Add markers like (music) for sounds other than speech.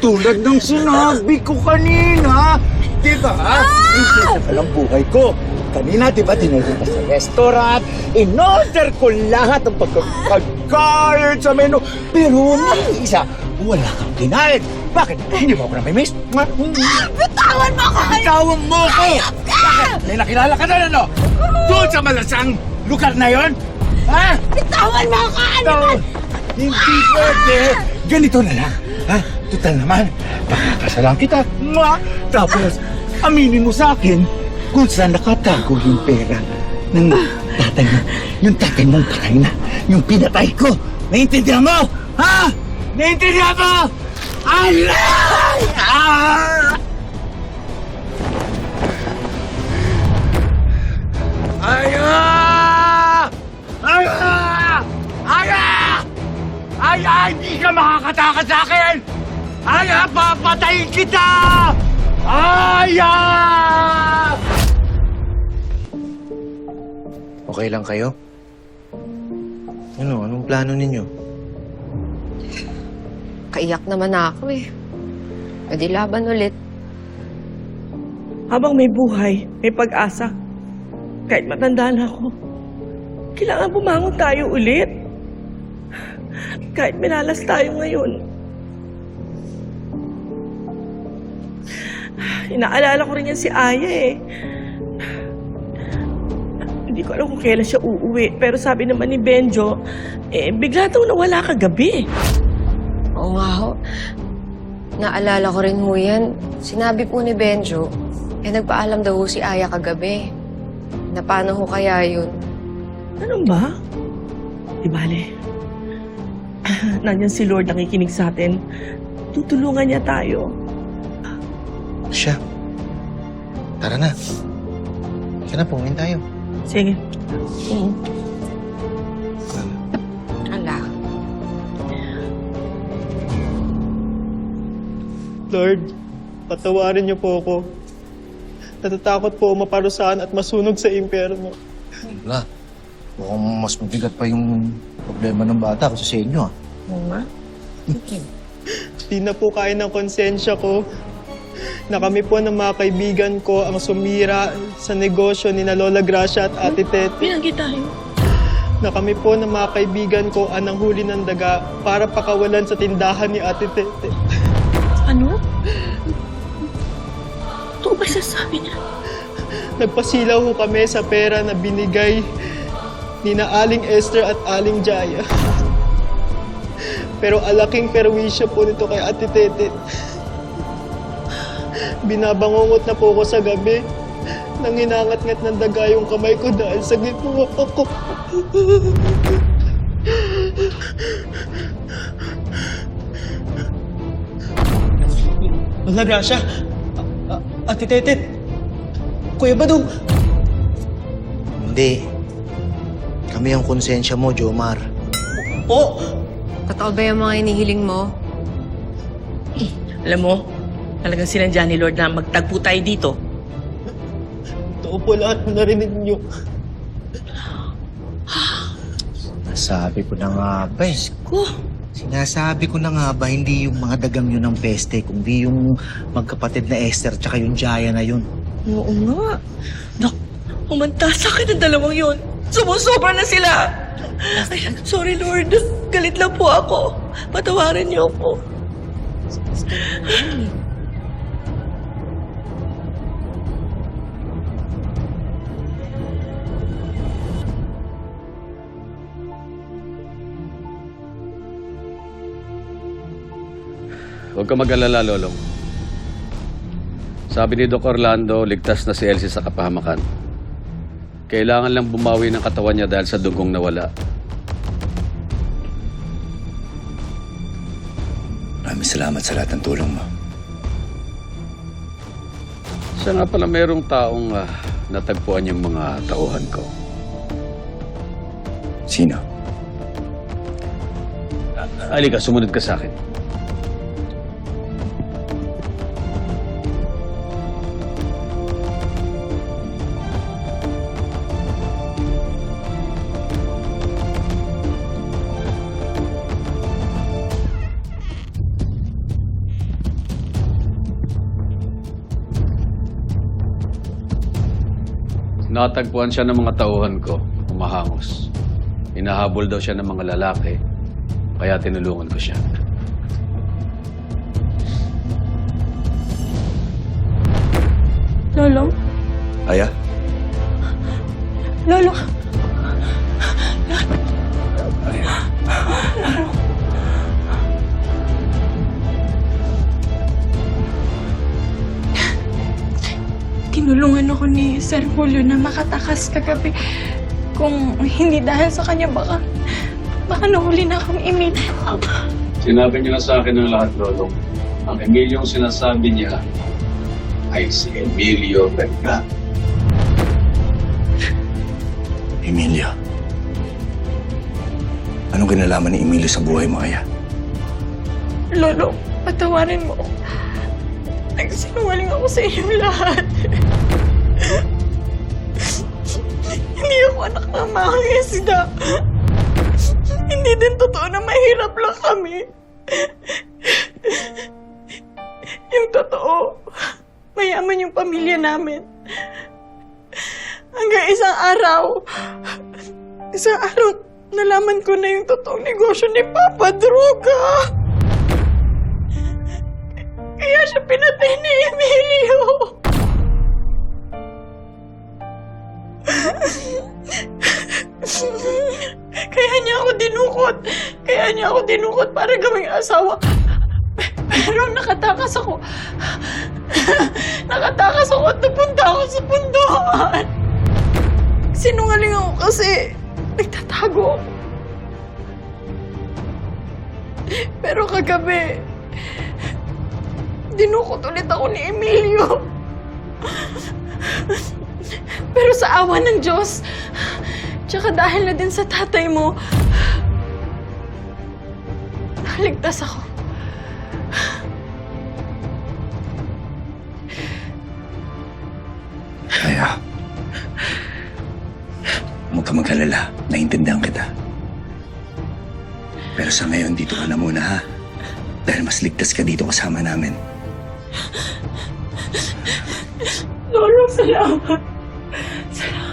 Tulad ng sinabi ko kanina. Di ba? Isip ka lang buhay ko. Kanina, di ba, dinala ka sa restaurant? In-order ko lahat ng pagkakalit sa menu. Pero may isa, wala kang kinain. Bakit? Hindi mo ako namimiss? Bitawan mo ko! Bitawan mo ko! Bakit? May nakilala ka na, ano? Doon sa malasang lugar na yon? Ha? Bitawan mo ko! Ano hindi pwede. Ganito na lang. Ha? Total naman, pakakasalan kita. Mwah! Tapos, aminin mo sa akin kung saan nakatago yung pera ng tatay mo. Yung tatay mong patay na. Yung pinatay ko. Naiintindihan mo? Ha? Naiintindihan mo? Alay! Ah! Makakatakas sa akin! Aya! Papatayin kita! Aya! Okay lang kayo? Ano? Anong plano ninyo? Kaiyak naman ako eh. Pwede laban ulit. Habang may buhay, may pag-asa. Kahit matanda na ako, kailangan bumangon tayo ulit. Kahit minalas tayo ngayon. Inaalala ko rin yan si Aya eh. Hindi ko alam kung kailan siya uuwi. Pero sabi naman ni Benjo, eh, bigla daw nawala kagabi. Oo nga ho. Naalala ko rin ho yan. Sinabi po ni Benjo, eh nagpaalam daw ho si Aya kagabi. Na paano ho kaya yun? Ano ba? Di bale. (laughs) Nandyan si Lord nakikinig sa atin. Tutulungan niya tayo. Siya. Tara na. Sige na, pumin tayo. Sige. Mm. Ala. Lord, patawarin niyo po ako. Natatakot po maparusahan at masunog sa impyerno. Wala. Mukhang mas mabigat pa yung problema ng bata kasi sa inyo ah. Oo nga. Di na po kaya ng konsensya ko na kami po ng mga kaibigan ko ang sumira sa negosyo ni na Lola Gracia at Ate Tete. Pinanggi tayo. Na kami po ng mga kaibigan ko ang nanghuli ng daga para pakawalan sa tindahan ni Ate Tete. Ano? Ito ba sasabi niya? Nagpasilaw ho kami sa pera na binigay ni na Aling Esther at Aling Jaya. Pero alaking perwisyo po nito kay Ate Tete. Binabangungot na po ako sa gabi. Nang hinangat-ngat ng daga yung kamay ko dahil sa ginawa ako. Wala, Gracia. Ate Tete. Kuya Badong. Hindi. Kami ang konsensya mo, Jomar. Po. Totoo ba yung mga inihiling mo? Alam mo, talagang sinadya ni Lord na magtagpo tayo dito. Totoo po lahat na narinig niyo. Sabi ko na nga ba eh. Ko, Sinasabi ko na nga ba, hindi yung mga dagang yun ng peste, kundi yung magkapatid na Esther tsaka yung Jaya na yun. oo nga. Nak, umanta sa akin ang dalawang yun. Sumusobra na sila. Ay, sorry Lord. Galit lang po ako. Patawarin niyo ako. Huwag ka mag-alala, Lolong. Sabi ni Doc Orlando, ligtas na si Elsie sa kapahamakan. Kailangan lang bumawi ng katawan niya dahil sa dugong nawala. Maraming salamat sa lahat ng tulong mo. Siya nga pala mayroong taong ah, natagpuan yung mga tauhan ko. Sino? Halika, sumunod ka sa akin. Natagpuan siya ng mga tauhan ko, umahangos. Hinahabol daw siya ng mga lalaki, kaya tinulungan ko siya. Lolo? Aya? Lolo? Tinulungan ako ni Sir Julio na makatakas kagabi. Kung hindi dahil sa kanya, baka, baka nahuli na akong Emil. Sinabi niya na sa akin ng lahat, Lolo. Ang Emilio sinasabi niya ay si Emilio Verga. Emilio. Anong kinalaman ni Emilio sa buhay mo, Aya? Lolo, patawarin mo. Nagsinungaling ako sa inyong lahat. Hindi ako anak ng mga. Hindi din totoo na mahirap lang kami. Yung totoo, mayaman yung pamilya namin. Hanggang isang araw, isang araw, nalaman ko na yung totoong negosyo ni Papa Droga. Siya pinatay ni Emilio. Kaya niya ako dinukot. Kaya niya ako dinukot para gawing asawa. Pero nakatakas ako. nakatakas ako at napunta ako sa punduhan. Sinungaling ako kasi nagtatago ako. Pero kagabi, dinukot ulit ako ni Emilio. Pero sa awa ng Diyos, tsaka dahil na din sa tatay mo, nakaligtas ako. Aya. Huwag ka mag-alala. Naintindihan kita. Pero sa ngayon, dito ka na muna, ha? Dahil mas ligtas ka dito kasama namin. Lolo, salamat. Salamat.